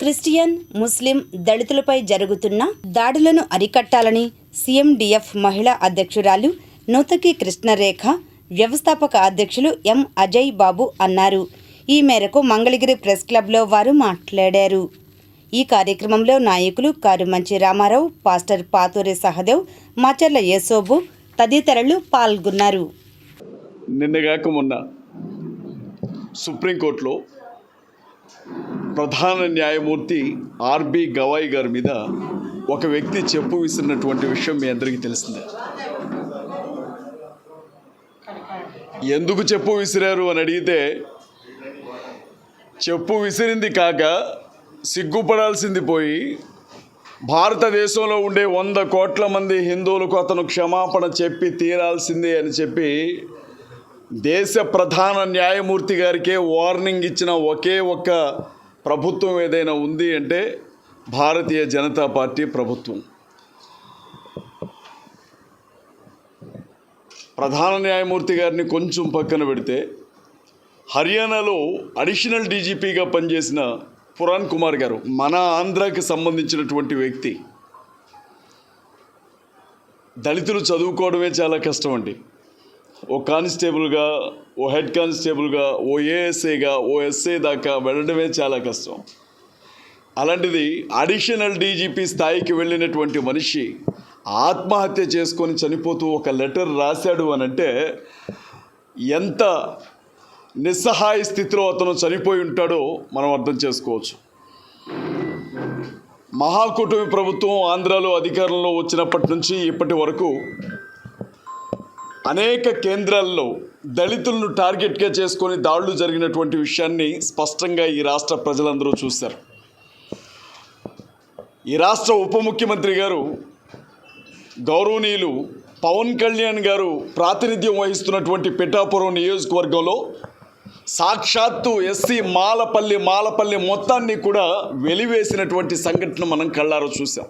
Christian ముస్లిం దళితులపై జరుగుతున్న దాడులను అరికట్టాలని సీఎండిఎఫ్ మహిళా అధ్యక్షురాలు నూతకి కృష్ణరేఖ వ్యవస్థాపక అధ్యక్షులు ఎం. అజయ్ బాబు అన్నారు. ఈ మేరకు మంగళగిరి ప్రెస్ క్లబ్లో వారు మాట్లాడారు. ఈ కార్యక్రమంలో నాయకులు కారుమంచి రామారావు పాస్టర్ పాతూరి సహదేవ్ మాచర్ల యేసోబు తదితరులు పాల్గొన్నారు. నిన్నగాక మొన్న సుప్రీంకోర్టులో ప్రధాన న్యాయమూర్తి ఆర్బి గవాయి గారి మీద ఒక వ్యక్తి చెప్పు విసిరినటువంటి విషయం మీ అందరికీ తెలిసిందే. ఎందుకు చెప్పు విసిరారు అని అడిగితే చెప్పు విసిరింది కాక సిగ్గుపడాల్సింది పోయి భారతదేశంలో ఉండే వంద కోట్ల మంది హిందువులకు అతను క్షమాపణ చెప్పి తీరాల్సిందే అని చెప్పి దేశ ప్రధాన న్యాయమూర్తి గారికే వార్నింగ్ ఇచ్చిన ఒకే ఒక్క ప్రభుత్వం ఏదైనా ఉంది అంటే భారతీయ జనతా పార్టీ ప్రభుత్వం. ప్రధాన న్యాయమూర్తి గారిని కొంచెం పక్కన పెడితే హర్యానాలో అడిషనల్ డీజీపీగా పనిచేసిన పురాణ్ కుమార్ గారు మన ఆంధ్రాకి సంబంధించినటువంటి వ్యక్తి. దళితులు చదువుకోవడమే చాలా కష్టం అండి. ఓ కానిస్టేబుల్గా ఓ హెడ్ కానిస్టేబుల్గా ఓ ఏఎస్ఐగా ఓ ఎస్ఐ దాకా వెళ్ళడమే చాలా కష్టం. అలాంటిది అడిషనల్ డీజీపీ స్థాయికి వెళ్ళినటువంటి మనిషి ఆత్మహత్య చేసుకొని చనిపోతూ ఒక లెటర్ రాశాడు అని అంటే ఎంత నిస్సహాయ స్థితిలో అతను చనిపోయి ఉంటాడో మనం అర్థం చేసుకోవచ్చు. మహాకూటమి ప్రభుత్వం ఆంధ్రాలో అధికారంలో వచ్చినప్పటి నుంచి ఇప్పటి వరకు అనేక కేంద్రాల్లో దళితులను టార్గెట్గా చేసుకొని దాడులు జరిగినటువంటి విషయాన్ని స్పష్టంగా ఈ రాష్ట్ర ప్రజలందరూ చూశారు. ఈ రాష్ట్ర ఉప ముఖ్యమంత్రి గారు గౌరవనీయులు పవన్ కళ్యాణ్ గారు ప్రాతినిధ్యం వహిస్తున్నటువంటి పిఠాపురం నియోజకవర్గంలో సాక్షాత్తు ఎస్సీ మాలపల్లి మాలపల్లి మొత్తాన్ని కూడా వెలివేసినటువంటి సంఘటన మనం కళ్ళారో చూసాం